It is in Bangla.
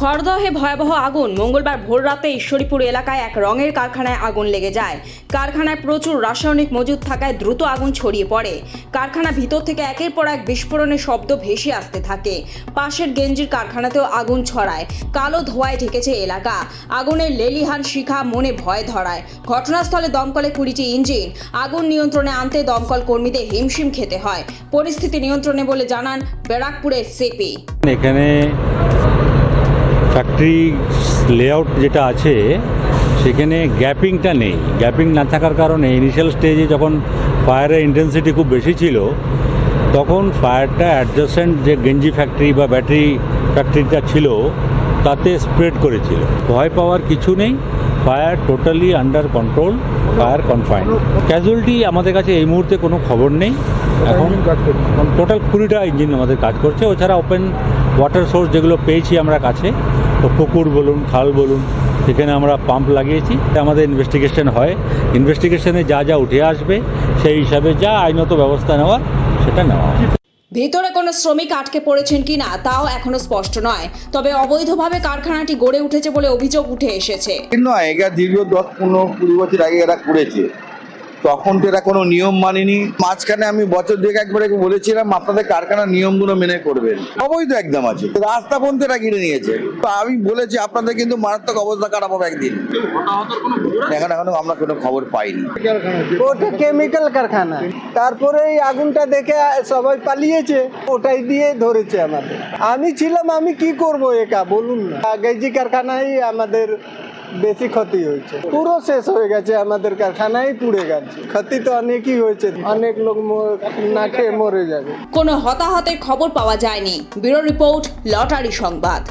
খড়দহে ভয়াবহ আগুন। মঙ্গলবার ভোররাতে ঈশ্বরীপুর এলাকায় এক রঙের কারখানায় আগুন লেগে যায়। কারখানায় প্রচুর রাসায়নিক মজুদ থাকায় দ্রুত আগুন ছড়িয়ে পড়ে। কারখানা ভিতর থেকে একের পর এক বিস্ফোরণের শব্দ ভেসে আসতে থাকে। পাশের গেঞ্জির কারখানাতেও আগুন ছড়ায়। কালো ধোঁয়ায় ঢেকেছে এলাকা। আগুনের লেলিহান শিখা মনে ভয় ধরায়। ঘটনাস্থলে দমকলে কুড়িটি ইঞ্জিন। আগুন নিয়ন্ত্রণে আনতে দমকল কর্মীদের হিমশিম খেতে হয়। পরিস্থিতি নিয়ন্ত্রণে বলে জানান ব্যারাকপুরের সিপি। এখানে ফ্যাক্টরি লেআউট যেটা আছে, সেখানে গ্যাপিংটা নেই। গ্যাপিং না থাকার কারণে ইনিশিয়াল স্টেজে যখন ফায়ারের ইন্টেন্সিটি খুব বেশি ছিল, তখন ফায়ারটা অ্যাডজাসেন্ট যে গেঞ্জি ফ্যাক্টরি বা ব্যাটারি ফ্যাক্টরিটা ছিল, তাতে স্প্রেড করেছিল। ভয় পাওয়ার কিছু নেই। Fire totally under control, fire confined. Casualty আমাদের কাছে এই মুহূর্তে কোনো খবর নেই। এখন টোটাল কুড়িটা ইঞ্জিন আমাদের কাজ করছে। ওছাড়া ওপেন ওয়াটার সোর্স যেগুলো পেয়েছি আমরা কাছে, তো পুকুর বলুন, খাল বলুন সেখানে আমরা পাম্প লাগিয়েছি। আমাদের ইনভেস্টিগেশন হয়। ইনভেস্টিগেশনে যা যা উঠে আসবে, সেই হিসাবে যা আইনত ব্যবস্থা নেওয়া, সেটা নেওয়া ভিতরে কোনো শ্রমিক আটকে পড়েছেন কি না তাও এখনও স্পষ্ট নয়। তবে অবৈধভাবে কারখানাটি গড়ে উঠেছে বলে অভিযোগ উঠে এসেছে। নয় দীর্ঘ দশ, পনেরো, কুড়ি বছর আগে এরা করেছে। তখন তো এরা কোনো নিয়ম মানেনি। মাঝখানে আমি বছর দুয়েক একবার একে বলেছিলাম, আপনাদের কারখানার নিয়মগুলো মেনে করবেন। অবৈধ একদম আছে। রাস্তা পর্যন্ত এরা কিনে নিয়েছে। তো আমি বলেছি, আপনাদের কিন্তু মারাত্মক অবস্থা খারাপ হবে একদিন। এখন এখনও আমরা কোনো খবর পাইনি। ওটা কেমিক্যাল কারখানা। তারপরে এই আগুনটা দেখে সবাই পালিয়েছে। ওটাই দিয়ে ধরেছে আমাদের। আমি ছিলাম, আমি কি করব একা? বলুন গেজি কারখানায় আমাদের বেশি ক্ষতি হয়েছে। পুরো শেষ হয়ে গেছে আমাদের কারখানায় পুড়ে গেছে। ক্ষতি তো অনেকই হয়েছে। অনেক লোক না খেয়ে মরে যাবে। কোনো হতাহতের খবর পাওয়া যায়নি। ব্যুরো রিপোর্ট, লটারি সংবাদ।